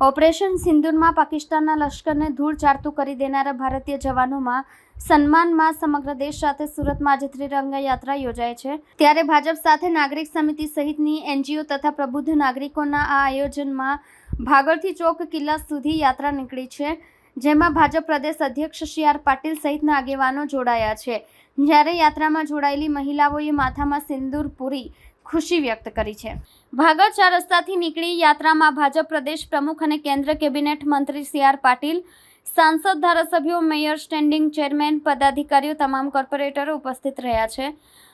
Operation સિંદૂરમાં પાકિસ્તાનના લશ્કરને ધૂળ ચારતું કરી દેનારા ભારતીય જવાનોમાં સન્માનમાં સમગ્ર દેશ સાથે સુરતમાં આજે ત્રિરંગ યાત્રા યોજાય છે. ત્યારે ભાજપ સાથે નાગરિક સમિતિ સહિતની એનજીઓ તથા પ્રબુદ્ધ નાગરિકોના આ આયોજનમાં ભાગળથી ચોક કિલ્લા સુધી યાત્રા નીકળી છે. જેમાં ભાજપ પ્રદેશ અધ્યક્ષ સી આર પાટીલ સહિતના આગેવાનો જોડાયા છે. જ્યારે યાત્રામાં જોડાયેલી મહિલાઓએ માથામાં સિંદૂર પૂરી ખુશી વ્યક્ત કરી છે. ભાગળ ચાર રસ્તાથી નીકળી યાત્રામાં ભાજપ પ્રદેશ પ્રમુખ અને કેન્દ્ર કેબિનેટ મંત્રી સી આર પાટીલ, સાંસદ ધારાસભ્યો, મેયર, સ્ટેન્ડિંગ ચેરમેન, પદાધિકારીઓ તમામ કોર્પોરેટરો ઉપસ્થિત રહ્યા છે.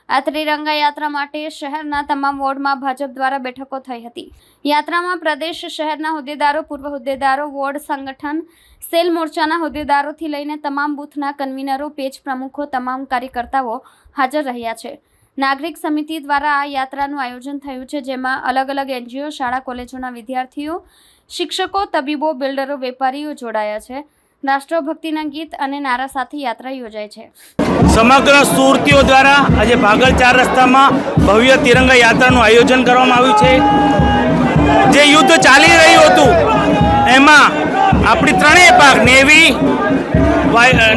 આ ત્રિરંગા યાત્રા માટે શહેરના તમામ વોર્ડમાં ભાજપ દ્વારા બેઠકો થઈ હતી. યાત્રામાં પ્રદેશ શહેરના હોદ્દેદારો, પૂર્વ હોદ્દેદારો, વોર્ડ સંગઠન, સેલ મોરચાના હોદ્દેદારોથી લઈને તમામ બૂથના કન્વીનરો, પેજ પ્રમુખો, તમામ કાર્યકર્તાઓ હાજર રહ્યા છે. નાગરિક સમિતિ દ્વારા આ યાત્રાનું આયોજન થયું છે, જેમાં અલગ અલગ એનજીઓ, શાળા, કોલેજોના વિદ્યાર્થીઓ, શિક્ષકો, તબીબો, બિલ્ડરો, વેપારીઓ જોડાયા છે. રાષ્ટ્રભક્તિના ગીત અને નારા સાથે યાત્રા યોજાય છે. સમગ્ર સુરતીઓ દ્વારા આજે ભાગળ ચાર રસ્તામાં ભવ્ય તિરંગા યાત્રાનું આયોજન કરવામાં આવ્યું છે. જે યુદ્ધ ચાલી રહ્યું હતું, એમાં આપણી ત્રણેય પાક નેવી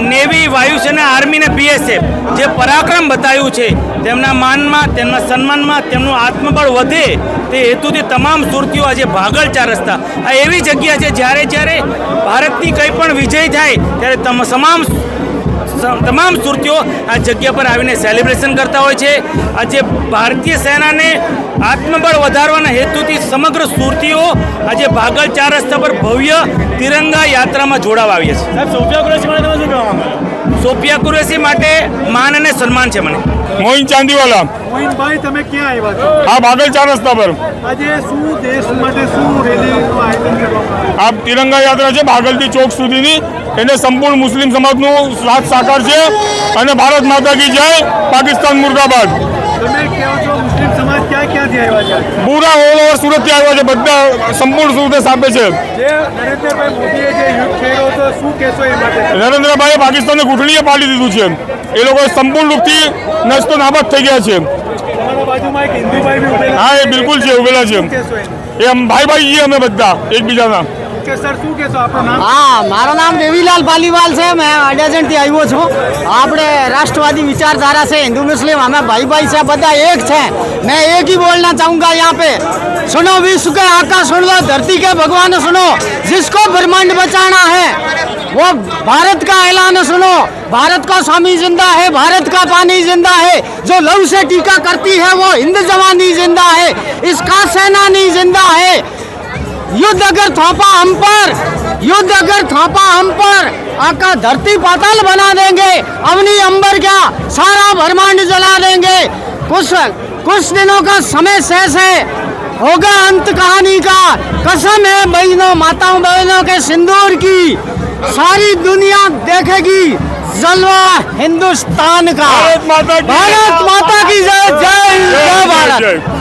નેવી વાયુસેના આર્મી અને બીએસએફ જે પરાક્રમ બતાવ્યું છે, તેમના માનમાં, તેમના સન્માનમાં, તેમનું આત્મબળ વધે તે હેતુથી તમામ સુરતીઓ આજે ભાગળ ચાર રસ્તા. આ એવી જગ્યા છે, જ્યારે જ્યારે ભારતની કંઈ પણ વિજય થાય, ત્યારે તમ, તમામ તમામ સુરતીઓ આ જગ્યા પર આવીને સેલિબ્રેશન કરતા હોય છે. આજે ભારતીય સેનાને આત્મબળ વધારવાના હેતુથી સમગ્ર સુરતીઓ આજે ભાગલ ચાર રસ્તા પર ભવ્ય તિરંગા યાત્રામાં જોડાવા આવ્યા છે સાહેબ સોફિયા કુરેશી માટે શું કહેવા માંગો સોફિયા કુરેશી માટે માન અને સન્માન છે મને. મોહિન ચાંદીવાલા. મોહિનભાઈ તમે ક્યાં આવ્યા છો? આ બાગલ ચાર રસ્તા પર. આજે શું દેશ માટે શું રેલી આયોજન કરવામાં આ તિરંગા યાત્રા છે બાગલથી ચોક સુધીની. એને સંપૂર્ણ મુસ્લિમ સમાજનું સાથ સાકાર છે અને ભારત માતા કી જય પાકિસ્તાન મુર્દાબાદ. પૂરા ઓલ ઓવર સુરતથી આવ્યા છે બધા સંપૂર્ણ સુરત આપે છે. નરેન્દ્રભાઈએ પાકિસ્તાનને ઘૂંટણીએ પાડી દીધું છે. એ લોકો સંપૂર્ણ રૂપથી નસ્તો નાબદ થઈ ગયા છે. હા એ બિલકુલ છે ઉભેલા છે. એમ? એ ભાઈ ભાઈ છીએ અમે બધા એકબીજાના. કે नाम શું કહેશો से मैं હા, મારું નામ દેવીલાલ પાલીવાલ છે. મેં અડાજણથી આવ્યો છું. આપણે રાષ્ટ્રવાદી વિચારધારા છે, હિન્દુ મુસ્લિમ, અમે मैं एक ही बोलना चाहूँगा यहाँ पे सुनो विश्व के आका सुन लो धरती के भगवान सुनो जिसको ब्रह्मांड बचाना है वो भारत का ऐलान सुनो भारत का स्वामी ज़िंदा है भारत का पानी ज़िंदा है जो लव से टीका करती है वो हिंद जवानी ज़िंदा है इसका सेनानी ज़िंदा है युद्ध अगर थोपा हम पर युद्ध अगर थोपा हम पर। आका धरती पाताल बना देंगे अवनी अंबर क्या सारा ब्रह्मांड जला देंगे। कुछ कुछ दिनों का समय शेष है होगा अंत कहानी का। कसम है बहनों माताओं बहनों के सिंदूर की। सारी दुनिया देखेगी जलवा हिंदुस्तान का। भारत माता की जय। जय जय भारत।